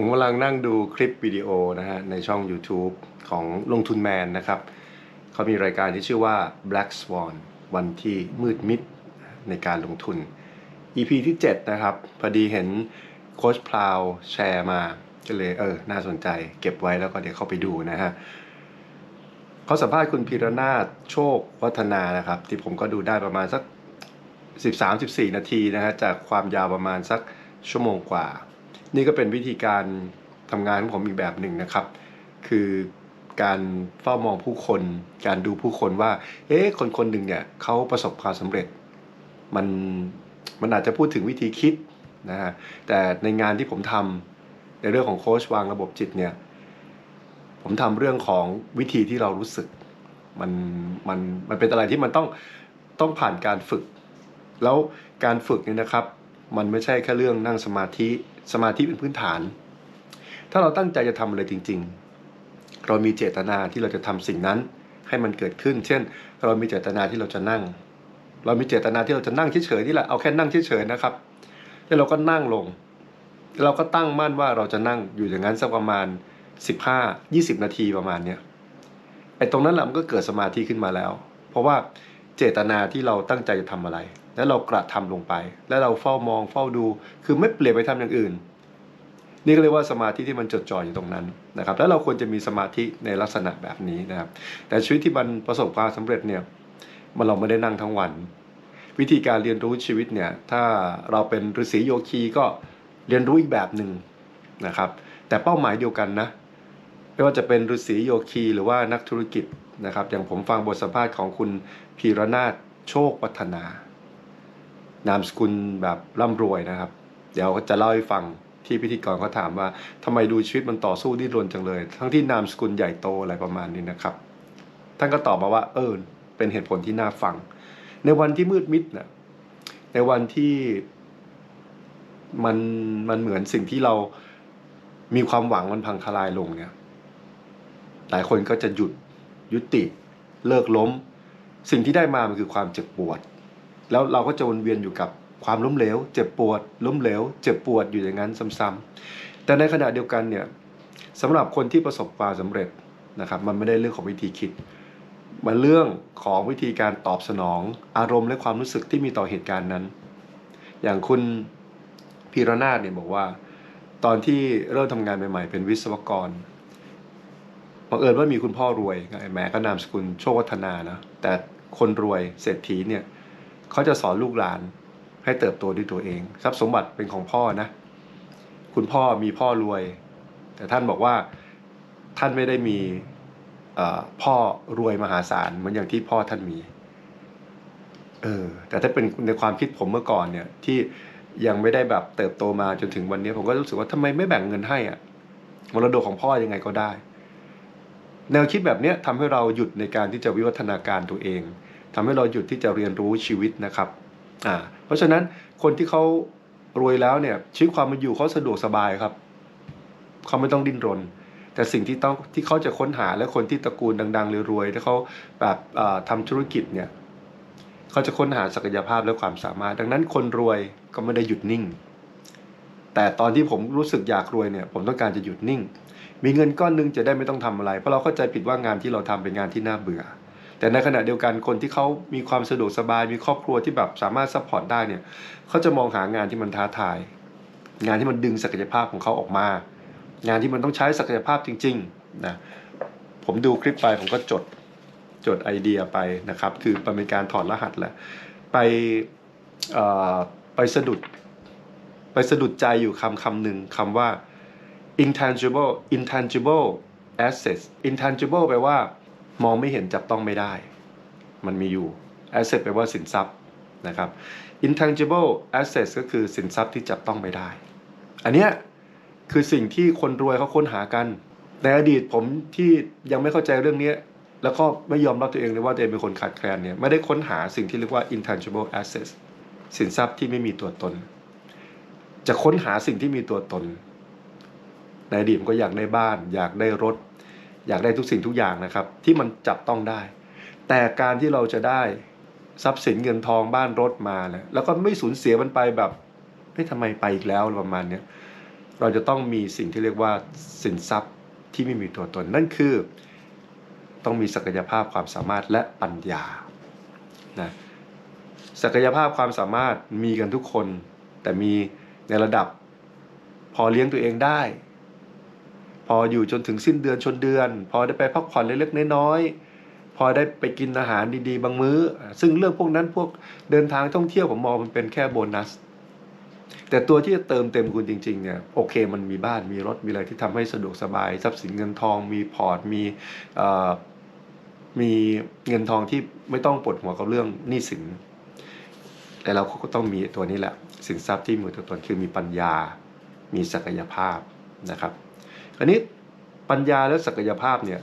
ผมกำลังนั่งดูคลิปวิดีโอนะฮะในช่อง YouTube ของลงทุนแมนนะครับ เขามีรายการที่ชื่อว่า Black Swan วันที่มืดมิดในการลงทุน EP ที่ 7 นะครับ พอดีเห็นโค้ชพลาวแชร์มาก็เลยเออ น่าสนใจเก็บไว้แล้วก็เดี๋ยวเข้าไปดูนะฮะเขาสัมภาษณ์คุณพีรนาถโชควัฒนานะครับ ที่ผมก็ดูได้ประมาณสัก 13-14 นาทีนะฮะจากความยาวประมาณสักชั่วโมงกว่า นี่ก็เป็นวิธีการทำงานของผมอีกแบบหนึ่งนะครับ คือการเฝ้ามองผู้คน การดูผู้คนว่า เอ๊ะ คนคนหนึ่งเนี่ยเขาประสบความสำเร็จ มัน มันอาจจะพูดถึงวิธีคิดนะฮะ แต่ในงานที่ผมทำในเรื่องของโค้ชวางระบบจิตเนี่ย ผมทำเรื่องของวิธีที่เรารู้สึก มัน มัน มันเป็นอะไรที่มันต้อง ต้องผ่านการฝึก แล้วการฝึกเนี่ยนะครับ มันไม่ใช่แค่เรื่องนั่งสมาธิสมาธิเป็นพื้นฐาน ถ้าเราตั้งใจจะทำอะไรจริง ๆ เรามีเจตนาที่เราจะทำสิ่งนั้นให้มันเกิดขึ้น เช่น เรามีเจตนาที่เราจะนั่ง เรามีเจตนาที่เราจะนั่งเฉยๆนี่แหละเอาแค่นั่งเฉยๆนะครับ แล้วเราก็นั่งลง เราก็ตั้งมั่นว่าเราจะนั่งอยู่อย่างนั้นสักประมาณ 15 20 นาทีประมาณเนี้ยไอ้ตรงนั้นแหละมันก็เกิดสมาธิขึ้นมาแล้ว เพราะว่าเจตนาที่เราตั้งใจจะทำอะไร แล้วเรากระทำลงไป แล้วเราเฝ้ามองเฝ้าดู คือไม่เปลี่ยนไปทำอย่างอื่น นี่ก็เรียกว่าสมาธิที่มันจดจ่ออยู่ตรงนั้นนะครับ แล้วเราควรจะมีสมาธิในลักษณะแบบนี้นะครับ แต่ชีวิตที่มันประสบความสำเร็จเนี่ยมันเราไม่ได้นั่งทั้งวัน วิธีการเรียนรู้ชีวิตเนี่ยถ้าเราเป็นฤาษีโยคีก็เรียนรู้อีกแบบหนึ่งนะครับ แต่เป้าหมายเดียวกันนะไม่ว่าจะเป็นฤาษีโยคีหรือว่านักธุรกิจนะครับอย่างผมฟังบทสัมภาษณ์ของคุณพีรนาถโชควัฒนา นามสกุลแบบร่ำรวยนะครับ เดี๋ยวจะเล่าให้ฟังที่พิธีกรเขาถามว่าทำไมดูชีวิตมันต่อสู้ดิ้นรนจังเลย ทั้งที่นามสกุลใหญ่โตอะไรประมาณนี้นะครับ ท่านก็ตอบมาว่า เออ เป็นเหตุผลที่น่าฟัง ในวันที่มืดมิดนะในวันที่มันมันเหมือนสิ่งที่เรามีความหวังมันพังทลายลงเนี่ย หลายคนก็จะหยุดยุติ เลิกล้ม สิ่งที่ได้มามันคือความเจ็บปวด แล้วเราก็จะวนเวียนอยู่กับความล้มเหลว เจ็บปวด ล้มเหลว เจ็บปวดอยู่อย่างนั้นซ้ำๆแต่ในขณะเดียวกันเนี่ยสำหรับคนที่ประสบความสำเร็จนะครับมันไม่ได้เรื่องของวิธีคิด มันเรื่องของวิธีการตอบสนอง อารมณ์และความรู้สึกที่มีต่อเหตุการณ์นั้น อย่างคุณพีรนาถเนี่ยบอกว่า ตอนที่เริ่มทำงานใหม่ ๆ เป็นวิศวกรบังเอิญว่ามีคุณพ่อรวยแหมก็นามสกุลโชควัฒนานะแต่คนรวยเศรษฐีเนี่ย เขาจะสอนลูกหลานให้เติบโตด้วยตัวเอง ทรัพย์สมบัติเป็นของพ่อนะ คุณพ่อมีพ่อรวย แต่ท่านบอกว่าท่านไม่ได้มีพ่อรวยมหาศาลเหมือนอย่างที่พ่อท่านมี เออ แต่ถ้าเป็นในความคิดผมเมื่อก่อนเนี่ย ที่ยังไม่ได้แบบเติบโตมาจนถึงวันนี้ ผมก็รู้สึกว่าทำไมไม่แบ่งเงินให้อะมรดกของพ่อยังไงก็ได้ แนวคิดแบบนี้ทำให้เราหยุดในการที่จะวิวัฒนาการตัวเอง ทำให้เราหยุดที่จะเรียนรู้ชีวิตนะครับอ่าเพราะฉะนั้นคนที่เขารวยแล้วเนี่ยชีวิตความเป็นอยู่เขาสะดวกสบายครับเขาไม่ต้องดิ้นรน แต่สิ่งที่ต้องที่เขาจะค้นหาและคนที่ตระกูลดังๆรวยๆที่เขาแบบอ่าทำธุรกิจเนี่ยเขาจะค้นหาศักยภาพและความสามารถ ดังนั้นคนรวยก็ไม่ได้หยุดนิ่ง แต่ตอนที่ผมรู้สึกอยากรวยเนี่ย ผมต้องการจะหยุดนิ่ง มีเงินก้อนหนึงจะได้ไม่ต้องทำอะไร เพราะเราเข้าใจผิดว่างานที่เราทำเป็นงานที่น่าเบื่อ แต่ในขณะเดียวกันคนที่เขามีความสะดวกสบายมีครอบครัวที่แบบสามารถซัพพอร์ตได้เนี่ยเขาจะมองหางานที่มันท้าทาย งานที่มันดึงศักยภาพของเขาออกมา งานที่มันต้องใช้ศักยภาพจริงๆนะผมดูคลิปไปผมก็จดจดไอเดียไปนะครับ คือมันเป็นการถอดรหัสแหละไปไปสะดุดไปสะดุดใจอยู่คำคำหนึ่งคำว่า intangible intangible assets intangible แปลว่า มองไม่เห็นจับต้องไม่ได้ มันมีอยู่ asset แปลว่าสินทรัพย์นะครับ intangible assets ก็คือสินทรัพย์ที่จับต้องไม่ได้ อันเนี้ยคือสิ่งที่คนรวยเขาค้นหากัน ในอดีตผมที่ยังไม่เข้าใจเรื่องนี้ แล้วก็ไม่ยอมรับตัวเองเลยว่าตัวเองเป็นคนขาดแคลนเนี่ยไม่ได้ค้นหาสิ่งที่เรียกว่า intangible assets สินทรัพย์ที่ไม่มีตัวตน จะค้นหาสิ่งที่มีตัวตน ในอดีตผมก็อยากได้บ้าน อยากได้รถ อยากได้ทุกสิ่งทุกอย่างนะครับ ที่มันจับต้องได้ แต่การที่เราจะได้ทรัพย์สินเงินทองบ้านรถมาเนี่ยแล้วก็ไม่สูญเสียมันไปแบบเฮ้ยทำไมไปอีกแล้วประมาณเนี้ยเราจะต้องมีสิ่งที่เรียกว่าสินทรัพย์ที่ไม่มีตัวตน นั่นคือ ต้องมีศักยภาพความสามารถและปัญญานะศักยภาพความสามารถมีกันทุกคน แต่มีในระดับพอเลี้ยงตัวเองได้ พออยู่จนถึงสิ้นเดือนชนเดือน พอได้ไปพักผ่อนเล็กๆน้อยๆพอได้ไปกินอาหารดีๆ บางมื้อ ซึ่งเรื่องพวกนั้นพวกเดินทางท่องเที่ยวผมมองมันเป็นแค่โบนัส แต่ตัวที่จะเติมเต็มคุณจริงๆเนี่ยโอเค มันมีบ้านมีรถมีอะไรที่ทำให้สะดวกสบายทรัพย์สินเงินทอง มีพอร์ตมีเอ่อมีเงินทองที่ไม่ต้องปวดหัวกับเรื่องหนี้สินแต่เราก็ต้องมีตัวนี้แหละ สินทรัพย์ที่มีตัวตนคือมีปัญญา มีศักยภาพนะครับ อันนี้ปัญญาและศักยภาพเนี่ย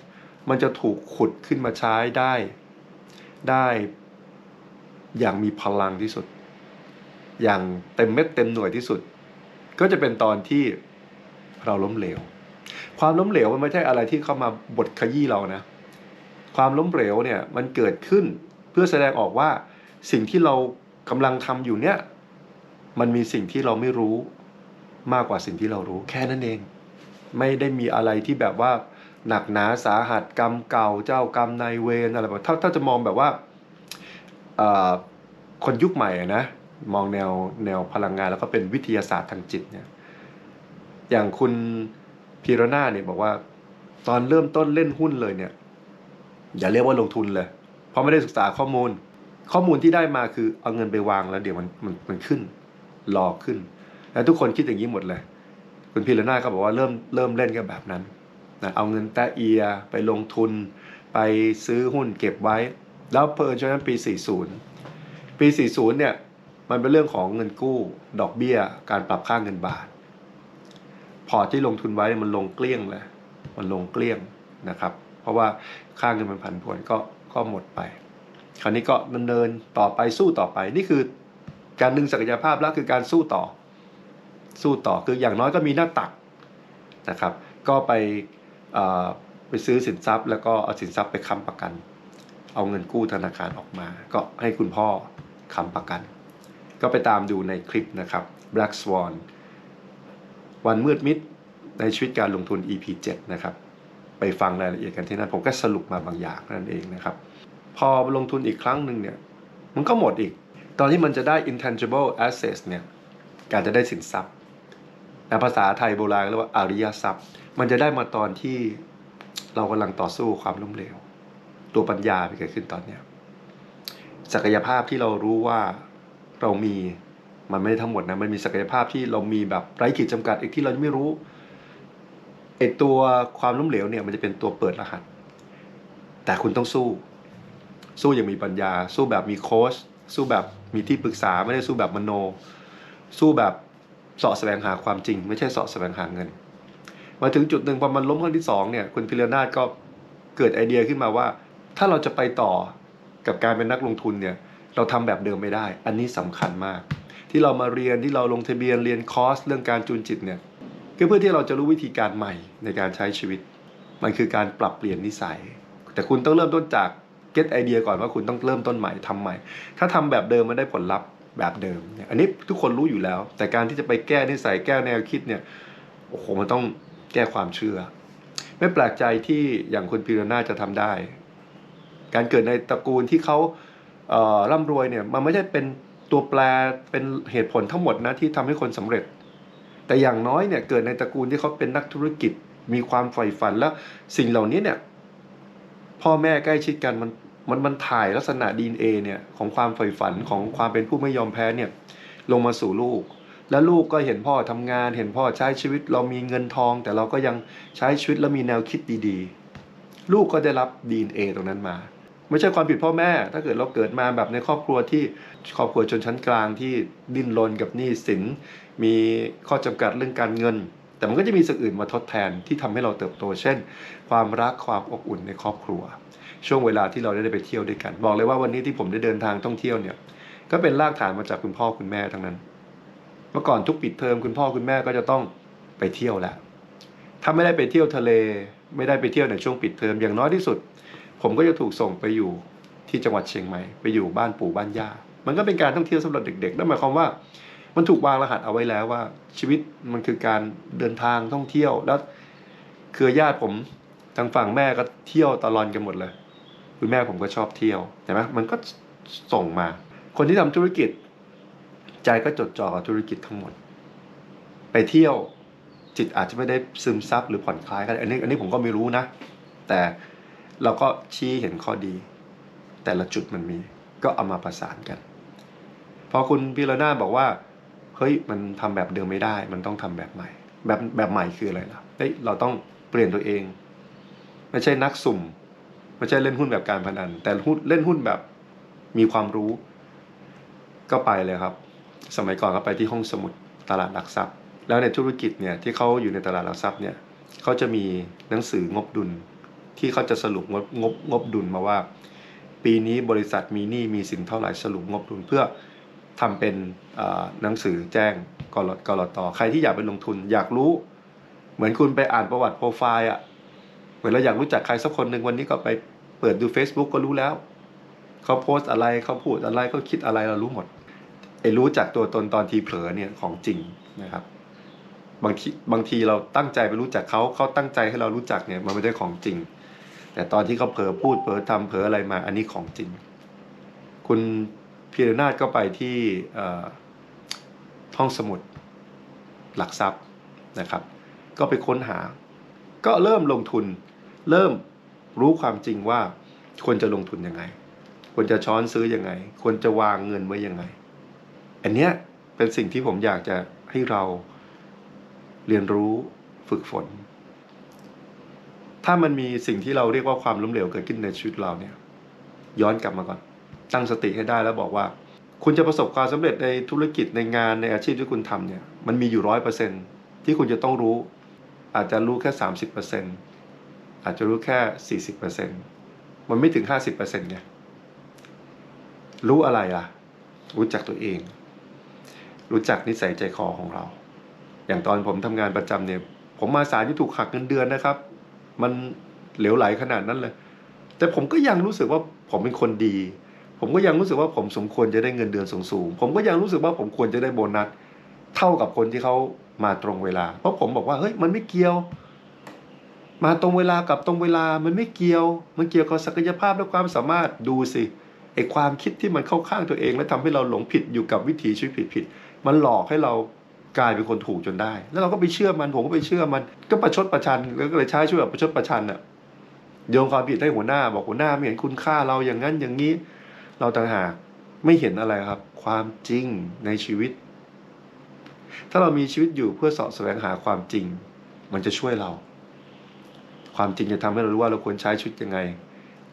มันจะถูกขุดขึ้นมาใช้ได้ได้อย่างมีพลังที่สุด อย่างเต็มเม็ดเต็มหน่วยที่สุด ก็จะเป็นตอนที่เราล้มเหลว ความล้มเหลวมันไม่ใช่อะไรที่เข้ามาบดขยี้เรานะ ความล้มเหลวเนี่ยมันเกิดขึ้นเพื่อแสดงออกว่าสิ่งที่เรากำลังทำอยู่เนี่ย มันมีสิ่งที่เราไม่รู้มากกว่าสิ่งที่เรารู้แค่นั้นเอง ไม่ได้มีอะไรที่แบบว่าหนักหนาสาหัสกรรมเก่าเจ้ากรรมนายเวรอะไรแบบถ้าถ้าจะมองแบบว่าคนยุคใหม่นะมองแนวแนวพลังงานแล้วก็เป็นวิทยาศาสตร์ทางจิตเนี่ยอย่างคุณพีรนาเนี่ยบอกว่า ตอนเริ่มต้นเล่นหุ้นเลยเนี่ย อย่าเรียกว่าลงทุนเลย เพราะไม่ได้ศึกษาข้อมูล ข้อมูลที่ได้มาคือเอาเงินไปวางแล้วเดี๋ยวมันมันมันขึ้นรอขึ้น แล้วทุกคนคิดอย่างนี้หมดเลย คุณพีรนาก็บอกว่าเริ่มเริ่มเล่นกันแบบนั้นนะเอาเงินแตะเอียไปลงทุน ไปซื้อหุ้นเก็บไว้ แล้วเพลินช่วงนั้นปี 40 ปี 40 เนี่ย มันเป็นเรื่องของเงินกู้ ดอกเบี้ย การปรับค่าเงินบาท พอที่ลงทุนไว้มันลงเกลี้ยงเลย มันลงเกลี้ยงนะครับ เพราะว่าค่าเงินมันผันผวนก็ก็หมดไป คราวนี้ก็ดำเนินต่อไปสู้ต่อไป นี่คือการดึงศักยภาพแล้วคือการสู้ต่อ สู้ต่อคืออย่างน้อยก็มีหน้าตักนะครับ ก็ไปไปซื้อสินทรัพย์ แล้วก็เอาสินทรัพย์ไปค้ำประกัน เอาเงินกู้ธนาคารออกมา ก็ให้คุณพ่อค้ำประกัน ก็ไปตามดูในคลิปนะครับ Black Swan วันมืดมิดในชีวิตการลงทุน EP 7 นะครับ ไปฟังรายละเอียดกันที่นั่นผมก็สรุปมาบางอย่างนั่นเองนะครับ พอลงทุนอีกครั้งหนึ่งเนี่ย มันก็หมดอีก ตอนที่มันจะได้ intangible assets เนี่ย การจะได้สินทรัพย์ ในภาษาไทยโบราณเรียกว่าอริยทรัพย์ มันจะได้มาตอนที่เรากำลังต่อสู้ความล้มเหลว ตัวปัญญาไปเกิดขึ้นตอนเนี้ยศักยภาพที่เรารู้ว่าเรามีมันไม่ได้ทั้งหมดนะมันมีศักยภาพที่เรามีแบบไร้ขีดจำกัดอีกที่เราไม่รู้ไอตัวความล้มเหลวเนี่ยมันจะเป็นตัวเปิดรหัส แต่คุณต้องสู้ สู้อย่างมีปัญญา สู้แบบมีโค้ชสู้แบบมีที่ปรึกษาไม่ได้สู้แบบมโน สู้แบบ สาะแสวงหาความจริง ไม่ใช่สาะแสวงหาเงิน มาถึงจุดหนึ่งพอมันล้มครั้งที่สองเนี่ยคุณพิรนาถก็เกิดไอเดียขึ้นมาว่า ถ้าเราจะไปต่อกับการเป็นนักลงทุนเนี่ยเราทำแบบเดิมไม่ได้ อันนี้สำคัญมาก ที่เรามาเรียนที่เราลงทะเบียนเรียนคอร์สเรื่องการจูนจิตเนี่ยก็เพื่อที่เราจะรู้วิธีการใหม่ในการใช้ชีวิต มันคือการปรับเปลี่ยนนิสัย แต่คุณต้องเริ่มต้นจาก get ไอเดียก่อนว่าคุณต้องเริ่มต้นใหม่ทำใหม่ ถ้าทำแบบเดิมมันได้ผลลัพธ์ แบบเดิมเนี่ยอันนี้ทุกคนรู้อยู่แล้ว แต่การที่จะไปแก้นิสัยแก้แนวคิดเนี่ยโอ้โหมันต้องแก้ความเชื่อ ไม่แปลกใจที่อย่างคุณพีรนาจะทำได้ การเกิดในตระกูลที่เขาเอ่อร่ำรวยเนี่ยมันไม่ใช่เป็นตัวแปรเป็นเหตุผลทั้งหมดนะที่ทำให้คนสำเร็จ แต่อย่างน้อยเนี่ยเกิดในตระกูลที่เขาเป็นนักธุรกิจมีความใฝ่ฝันแล้วสิ่งเหล่านี้เนี่ยพ่อแม่ใกล้ชิดกันมัน มันมันถ่ายลักษณะ DNA เนี่ยของความใฝ่ฝันของความเป็นผู้ไม่ยอมแพ้เนี่ยลงมาสู่ลูก แล้วลูกก็เห็นพ่อทำงาน เห็นพ่อใช้ชีวิตเรามีเงินทอง แต่เราก็ยังใช้ชีวิตแล้วมีแนวคิดดีๆ ลูกก็ได้รับ DNA ตรงนั้นมา ไม่ใช่ความผิดพ่อแม่ ถ้าเกิดเราเกิดมาแบบในครอบครัวที่ครอบครัวชนชั้นกลางที่ดิ้นรนกับหนี้สิน มีข้อจำกัดเรื่องการเงิน แต่มันก็จะมีสิ่งอื่นมาทดแทนที่ทำให้เราเติบโต เช่น ความรักความอบอุ่นในครอบครัว ช่วงเวลาที่เราได้ไปเที่ยวด้วยกัน บอกเลยว่าวันนี้ที่ผมได้เดินทางท่องเที่ยวเนี่ย ก็เป็นรากฐานมาจากคุณพ่อคุณแม่ทั้งนั้น เมื่อก่อนทุกปิดเทอมคุณพ่อคุณแม่ก็จะต้องไปเที่ยวแหละถ้าไม่ได้ไปเที่ยวทะเล ไม่ได้ไปเที่ยวในช่วงปิดเทอมอย่างน้อยที่สุด ผมก็จะถูกส่งไปอยู่ที่จังหวัดเชียงใหม่ไปอยู่บ้านปู่บ้านย่ามันก็เป็นการท่องเที่ยวสำหรับเด็กๆนั่นหมายความว่า มันถูกวางรหัสเอาไว้แล้วว่า ชีวิตมันคือการเดินทางท่องเที่ยวแล้วเครือญาติผมทางฝั่งแม่ก็เที่ยวตลอดกันหมดเลย คุณแม่ผมก็ชอบเที่ยวใช่ไหมมันก็ส่งมา คนที่ทำธุรกิจ ใจก็จดจ่อกับธุรกิจทั้งหมด ไปเที่ยวจิตอาจจะไม่ได้ซึมซับหรือผ่อนคลายกันอันนี้อันนี้ผมก็ไม่รู้นะ แต่เราก็ชี้เห็นข้อดี แต่ละจุดมันมีก็เอามาประสานกัน พอคุณพิรนาบอกว่าเฮ้ยมันทำแบบเดิมไม่ได้ มันต้องทำแบบใหม่ แบบแบบใหม่คืออะไรล่ะเฮ้ยเราต้องเปลี่ยนตัวเอง ไม่ใช่นักสุ่ม ไม่ใช่เล่นหุ้นแบบการพนัน แต่หุ้นเล่นหุ้นแบบมีความรู้ ก็ไปเลยครับ สมัยก่อนก็ไปที่ห้องสมุดตลาดหลักทรัพย์ แล้วในธุรกิจเนี่ยที่เขาอยู่ในตลาดหลักทรัพย์เนี่ยเขาจะมีหนังสืองบดุล ที่เขาจะสรุปงบงบงบดุลมาว่า ปีนี้บริษัทมีหนี้มีสินเท่าไหร่สรุปงบดุลเพื่อทำเป็นหนังสือแจ้งกรกรตใครที่อยากไปลงทุน อยากรู้ เหมือนคุณไปอ่านประวัติโปรไฟล์อะ มือนเราอยากรู้จักใครสักคนหนึ่งวันนี้ก็ไปเปิดดู Facebook ก็รู้แล้ว เขาโพสต์อะไรเขาพูดอะไรเขาคิดอะไรเรารู้หมดไอ้รู้จักตัวตนตอนทีเผลอเนี่ยของจริงนะครับ บางทีบางทีเราตั้งใจไปรู้จักเขาเขาตั้งใจให้เรารู้จักเนี่ยมันไม่ได้ของจริง แต่ตอนที่เขาเผลอพูดเผลอทำเผลออะไรมา อันนี้ของจริง คุณพีรนาถก็ไปที่ห้องสมุดหลักทรัพย์นะครับ ก็ไปค้นหา ก็เริ่มลงทุน เริ่มรู้ความจริงว่าควรจะลงทุนยังไง ควรจะช้อนซื้อยังไง ควรจะวางเงินไว้ยังไง อันเนี้ยเป็นสิ่งที่ผมอยากจะให้เราเรียนรู้ฝึกฝน ถ้ามันมีสิ่งที่เราเรียกว่าความล้มเหลวเกิดขึ้นในชีวิตเราเนี่ย ย้อนกลับมาก่อน ตั้งสติให้ได้แล้วบอกว่า คุณจะประสบความสำเร็จในธุรกิจในงานในอาชีพที่คุณทำเนี่ย มันมีอยู่ร้อยเปอร์เซ็นที่คุณจะต้องรู้ อาจจะรู้แค่สามสิบเปอร์เซ็น อาจจะรู้แค่สี่สิบเปอร์เซ็นมันไม่ถึงห้าสิบเปอร์เซ็นไงรู้อะไรล่ะ รู้จักตัวเอง รู้จักนิสัยใจคอของเรา อย่างตอนผมทำงานประจำเนี่ย ผมมาสายที่ถูกหักเงินเดือนนะครับ มันเหลวไหลขนาดนั้นเลย แต่ผมก็ยังรู้สึกว่าผมเป็นคนดี ผมก็ยังรู้สึกว่าผมสมควรจะได้เงินเดือนสูงๆ ผมก็ยังรู้สึกว่าผมควรจะได้โบนัสเท่ากับคนที่เขามาตรงเวลา เพราะผมบอกว่าเฮ้ยมันไม่เกี่ยว มาตรงเวลากับตรงเวลามันไม่เกี่ยว มันเกี่ยวกับศักยภาพและความสามารถดูสิไอความคิดที่มันเข้าข้างตัวเอง และทำให้เราหลงผิดอยู่กับวิถีชีวิตผิดๆมันหลอกให้เรากลายเป็นคนถูกจนได้ แล้วเราก็ไปเชื่อมันผมก็ไปเชื่อมัน ก็ประชดประชันแล้วก็เลยใช้ช่วยแบบประชดประชันอะโยนความผิดให้หัวหน้า บอกหัวหน้าไม่เห็นคุณค่าเราอย่างนั้นอย่างนี้ เราต่างหากไม่เห็นอะไรครับ ความจริงในชีวิต ถ้าเรามีชีวิตอยู่เพื่อสาะแสวงหาความจริง มันจะช่วยเรา ความจริงจะทำให้เรารู้ว่าเราควรใช้ชีวิตยังไง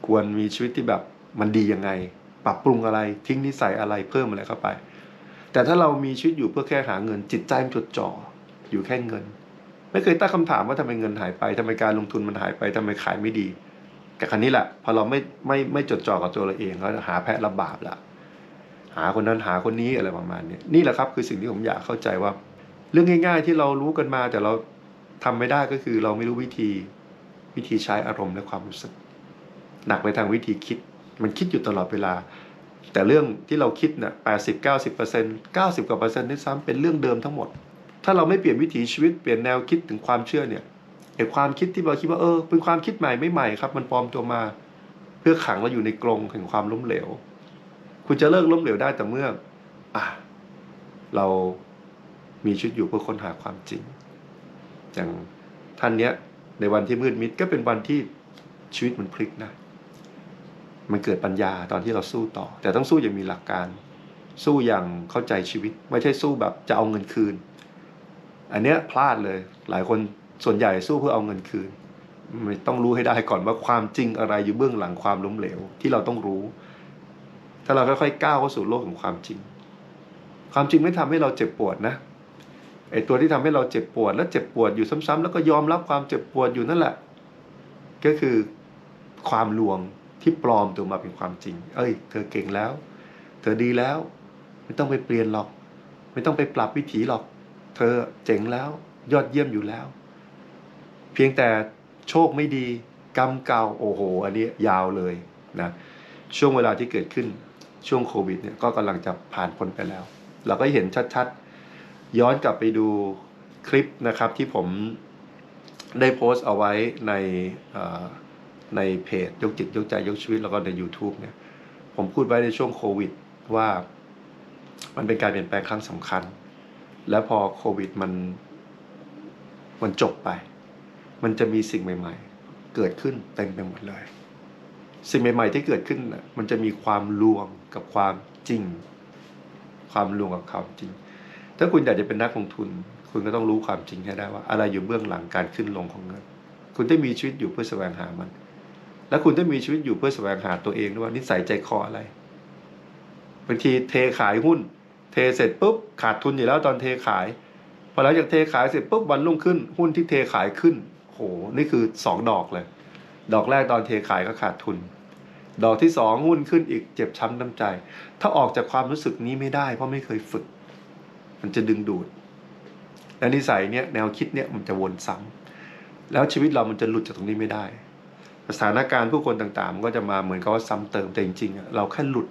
ควรมีชีวิตที่แบบมันดียังไง ปรับปรุงอะไร ทิ้งนิสัยอะไรเพิ่มอะไรเข้าไป แต่ถ้าเรามีชีวิตอยู่เพื่อแค่หาเงินจิตใจมันจดจ่ออยู่แค่เงิน ไม่เคยตั้งคำถามว่าทำไมเงินหายไปทำไมการลงทุนมันหายไปทำไมขายไม่ดี แต่ครั้นี้แหละพอเราไม่ไม่ไม่จดจ่อกับตัวเราเองเราหาแพะรับบาปละหาคนนั้นหาคนนี้อะไรประมาณนี้นี่แหละครับคือสิ่งที่ผมอยากเข้าใจว่า เรื่องง่าย ๆ ที่เรารู้กันมาแต่เราทำไม่ได้ก็คือเราไม่รู้วิธี วิธีใช้อารมณ์และความรู้สึก หนักไปทางวิธีคิด มันคิดอยู่ตลอดเวลา แต่เรื่องที่เราคิดเนี่ยแปดสิบเก้าสิบเปอร์เซ็นต์เก้าสิบกว่าเปอร์เซ็นต์ด้วยซ้ำเป็นเรื่องเดิมทั้งหมด ถ้าเราไม่เปลี่ยนวิถีชีวิตเปลี่ยนแนวคิดถึงความเชื่อเนี่ยไอ้ความคิดที่เราคิดว่าเออเป็นความคิดใหม่ไม่ใหม่ครับ มันปลอมตัวมา เพื่อขังเราอยู่ในกรงแห่งความล้มเหลว คุณจะเลิกล้มเหลวได้แต่เมื่ออะเรามีชีวิตอยู่เพื่อค้นหาความจริง อย่างท่านเนี้ย ในวันที่มืดมิดก็เป็นวันที่ชีวิตมันพลิกนะ มันเกิดปัญญาตอนที่เราสู้ต่อ แต่ต้องสู้อย่างมีหลักการ สู้อย่างเข้าใจชีวิต ไม่ใช่สู้แบบจะเอาเงินคืน อันเนี้ยพลาดเลย หลายคนส่วนใหญ่สู้เพื่อเอาเงินคืนไม่ต้องรู้ให้ได้ก่อนว่าความจริงอะไรอยู่เบื้องหลังความล้มเหลว ที่เราต้องรู้ ถ้าเราค่อยๆก้าวเข้าสู่โลกของความจริง ความจริงไม่ทำให้เราเจ็บปวดนะ ไอ้ตัวที่ทำให้เราเจ็บปวด และเจ็บปวดอยู่ซ้ำๆแล้วก็ยอมรับความเจ็บปวดอยู่นั่นแหละ ก็คือความลวงที่ปลอมตัวมาเป็นความจริง เอ้ย เธอเก่งแล้ว เธอดีแล้ว ไม่ต้องไปเปลี่ยนหรอก ไม่ต้องไปปรับวิถีหรอก เธอเจ๋งแล้ว ยอดเยี่ยมอยู่แล้ว เพียงแต่โชคไม่ดีกรรมเก่าโอ้โห อันนี้ยาวเลยนะช่วงเวลาที่เกิดขึ้นช่วงโควิดเนี่ยก็กำลังจะผ่านพ้นไปแล้ว เราก็เห็นชัด ย้อนกลับไปดูคลิปนะครับที่ผมได้โพสต์เอาไว้ในในเพจยกจิตยกใจยกชีวิตแล้วก็ใน YouTube เนี่ย ผมพูดไว้ในช่วงโควิดว่ามันเป็นการเปลี่ยนแปลงครั้งสำคัญ แล้วพอโควิดมันมันจบไป มันจะมีสิ่งใหม่ ๆ เกิดขึ้นเต็มไปหมดเลย สิ่งใหม่ ๆ ที่เกิดขึ้นน่ะมันจะมีความลวงกับความจริง ความลวงกับความจริง ถ้าคุณอยากจะเป็นนักลงทุน คุณก็ต้องรู้ความจริงให้ได้ว่า อะไรอยู่เบื้องหลังการขึ้นลงของเงิน คุณได้มีชีวิตอยู่เพื่อแสวงหามัน และคุณได้มีชีวิตอยู่เพื่อแสวงหาตัวเองด้วยว่านิสัยใจคออะไรบางทีเทขายหุ้น เทเสร็จปุ๊บขาดทุนอยู่แล้วตอนเทขายพอหลังจากเทขายเสร็จปุ๊บวันรุ่งขึ้น หุ้นที่เทขายขึ้นโหนี่คือสองดอกเลย ดอกแรกตอนเทขายก็ขาดทุน ดอกที่สองหุ้นขึ้นอีกเจ็บช้ำน้ำใจ ถ้าออกจากความรู้สึกนี้ไม่ได้เพราะไม่เคยฝึก มันจะดึงดูด และนิสัยเนี่ยแนวคิดเนี่ยมันจะวนซ้ำแล้วชีวิตเรามันจะหลุดจากตรงนี้ไม่ได้ สถานการณ์ผู้คนต่างๆ ก็จะมาเหมือนกับว่าซ้ำเติมแต่จริงๆเราแค่หลุด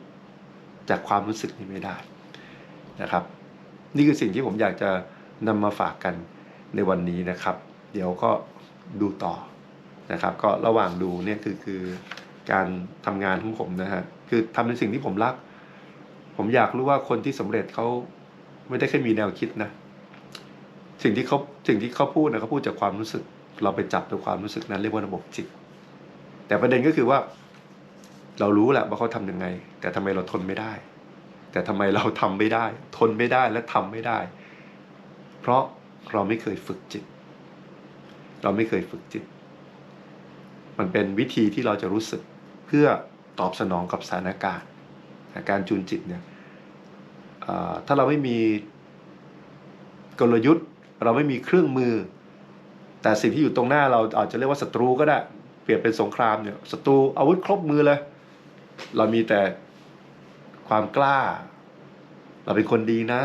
จากความรู้สึกนี้ไม่ได้นะครับ นี่คือสิ่งที่ผมอยากจะนำมาฝากกันในวันนี้นะครับ เดี๋ยวก็ดูต่อนะครับ ก็ระหว่างดูเนี่ยคือคือการทำงานของผมนะฮะคือทำในสิ่งที่ผมรัก ผมอยากรู้ว่าคนที่สำเร็จเขา ไม่ได้แค่มีแนวคิดนะ สิ่งที่เขาสิ่งที่เขาพูดนะเขาพูดจากความรู้สึก เราไปจับด้วความรู้สึกนั้นเรียกว่าระบบจิต แต่ประเด็นก็คือว่า เรารู้แหละว่าเขาทำยังไง แต่ทำไมเราทนไม่ได้ แต่ทำไมเราทำไม่ได้ ทนไม่ได้และทำไม่ได้ เพราะเราไม่เคยฝึกจิต เราไม่เคยฝึกจิต มันเป็นวิธีที่เราจะรู้สึกเพื่อตอบสนองกับสถานการณ์ การจูนจิตเนี่ย ถ้าเราไม่มีกลยุทธ์ เราไม่มีเครื่องมือ แต่สิ่งที่อยู่ตรงหน้าเราอาจจะเรียกว่าศัตรูก็ได้ เปลี่ยนเป็นสงครามเนี่ยศัตรูอาวุธครบมือเลย เรามีแต่ความกล้า เราเป็นคนดีนะ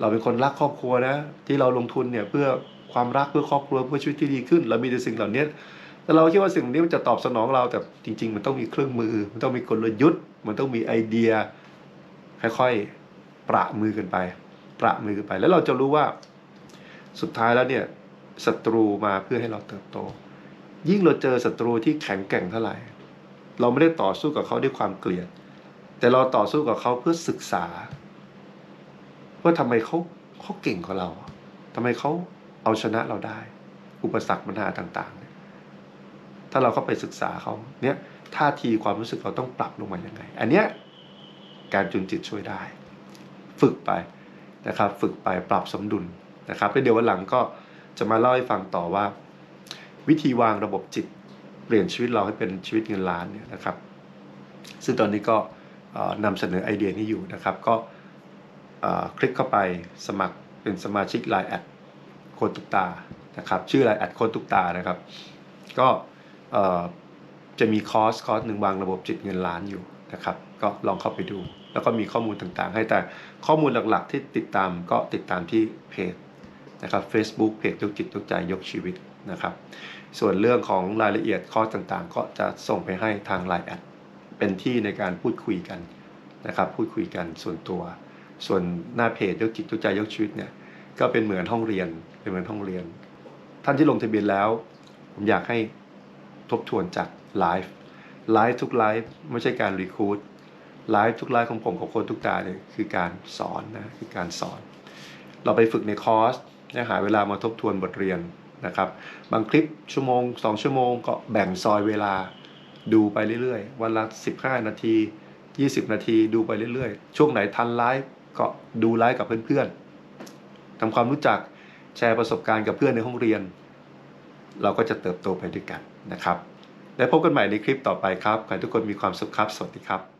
เราเป็นคนรักครอบครัวนะ ที่เราลงทุนเนี่ยเพื่อความรักเพื่อครอบครัวเพื่อชีวิตที่ดีขึ้น เรามีแต่สิ่งเหล่านี้แต่เราคิดว่าสิ่งนี้มันจะตอบสนองเราแต่จริง ๆ มันต้องมีเครื่องมือ มันต้องมีกลยุทธ์ มันต้องมีไอเดียค่อยๆ ประมือกันไป ประมือกันไป แล้วเราจะรู้ว่าสุดท้ายแล้วเนี่ยศัตรูมาเพื่อให้เราเติบโต ยิ่งเราเจอศัตรูที่แข็งแกร่งเท่าไหร่ เราไม่ได้ต่อสู้กับเขาด้วยความเกลียด แต่เราต่อสู้กับเขาเพื่อศึกษา ว่าทำไมเขาเขาเก่งกว่าเราทำไมเขาเอาชนะเราได้ อุปสรรคปัญหาต่างๆเนี่ยถ้าเราเข้าไปศึกษาเขาเนี่ยท่าทีความรู้สึกเราต้องปรับลงมาอย่างไง อันเนี้ยการจุนจิตช่วยได้ ฝึกไปนะครับ ฝึกไปปรับสมดุลนะครับแล้วเดี๋ยววันหลังก็จะมาเล่าให้ฟังต่อว่า วิธีวางระบบจิต เปลี่ยนชีวิตเราให้เป็นชีวิตเงินล้านเนี่ยนะครับ ซึ่งตอนนี้ก็นำเสนอไอเดียนี้อยู่นะครับ ก็คลิกเข้าไปสมัครเป็นสมาชิก Line แอดโคตุกตานะครับ ชื่อ Line แอดโคตุกตานะครับ ก็จะมีคอร์สคอร์สหนึ่งวางระบบจิตเงินล้านอยู่นะครับ ก็ลองเข้าไปดู แล้วก็มีข้อมูลต่างๆ ให้แต่ข้อมูลหลักๆ ที่ติดตามก็ติดตามที่เพจนะครับ Facebook เพจยกจิตยกใจยกชีวิตนะครับ ส่วนเรื่องของรายละเอียดคอต่างๆ ก็จะส่งไปให้ทาง Line แอดเป็นที่ในการพูดคุยกันนะครับพูดคุยกันส่วนตัว ส่วนหน้าเพจยกจิตยกใจยกชีวิตเนี่ยก็เป็นเหมือนห้องเรียนเป็นเหมือนห้องเรียน ท่านที่ลงทะเบียนแล้ว ผมอยากให้ทบทวนจากไลฟ์ไลฟ์ทุกไลฟ์ไม่ใช่การรีคูด ไลฟ์ทุกไลฟ์ของผมกับคนทุกตาเนี่ยคือการสอนนะคือการสอน เราไปฝึกในคอร์สนะหาเวลามาทบทวนบทเรียนนะครับบางคลิปชั่วโมง 2 ชั่วโมงก็แบ่งซอยเวลาดูไปเรื่อยๆ วันละ 15 นาที 20 นาทีดูไปเรื่อยๆ ช่วงไหนทันไลฟ์ก็ดูไลฟ์กับเพื่อนๆทำความรู้จักแชร์ประสบการณ์กับเพื่อนในห้องเรียน เราก็จะเติบโตไปด้วยกันนะครับ และพบกันใหม่ในคลิปต่อไปครับขอให้ทุกคนมีความสุขครับ สวัสดีครับ